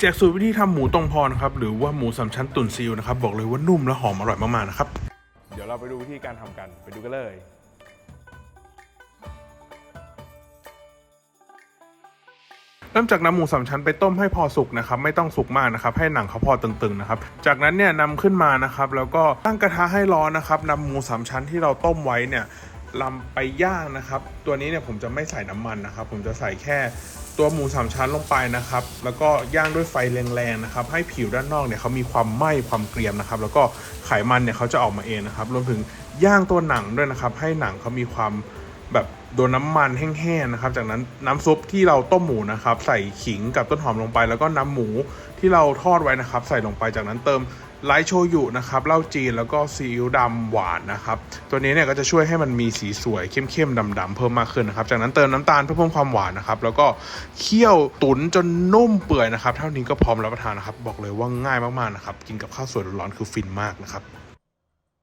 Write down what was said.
แจกสูตรวิธีทำหมูตรงพรครับหรือว่าหมูสามชั้นตุ๋นซีอิ๊วนะครับบอกเลยว่านุ่มและหอมอร่อยมากๆนะครับ เดี๋ยวเราไปดูวิธีการทำกันไปดูกันเลยเริ่มจากนำหมูสามชั้นไปต้มให้พอสุกนะครับไม่ต้องสุกมากนะครับให้หนังเขาพอตึงๆนะครับจากนั้นเนี่ยนำขึ้นมานะครับแล้วก็ตั้งกระทะให้ร้อนนะครับนำหมูสามชั้นที่เราต้มไว้เนี่ย ลำไปย่างนะครับ ตัวนี้เนี่ยผมจะไม่ใส่น้ำมันนะครับ ผมจะใส่แค่ตัวหมูสามชั้นลงไปนะครับ แล้วก็ย่างด้วยไฟแรงๆนะครับ ให้ผิวด้านนอกเนี่ยเขามีความไหม้ความเกรียมนะครับ แล้วก็ไขมันเนี่ยเขาจะออกมาเองนะครับ รวมถึงย่างตัวหนังด้วยนะครับ ให้หนังเขามีความ แบบโดนน้ำมันแห้งๆนะครับ จากนั้นน้ำซุปที่เราต้มหมูนะครับ ใส่ขิงกับต้นหอมลงไป แล้วก็น้ำหมูที่เราทอดไว้นะครับ ใส่ลงไปจากนั้นเติมไลท์โชยุนะครับเหล้าจีนแล้วก็ซีอิ๊วดำหวานนะครับ ตัวนี้เนี่ยก็จะช่วยให้มันมีสีสวยเข้มๆดำๆเพิ่มมากขึ้นนะครับ จากนั้นเติมน้ำตาลเพื่อเพิ่มความหวานนะครับ แล้วก็เคี่ยวตุ๋นจนนุ่มเปื่อยนะครับ เท่านี้ก็พร้อมรับประทานนะครับ บอกเลยว่าง่ายมากๆนะครับ กินกับข้าวสวยร้อนๆคือฟินมากนะครับ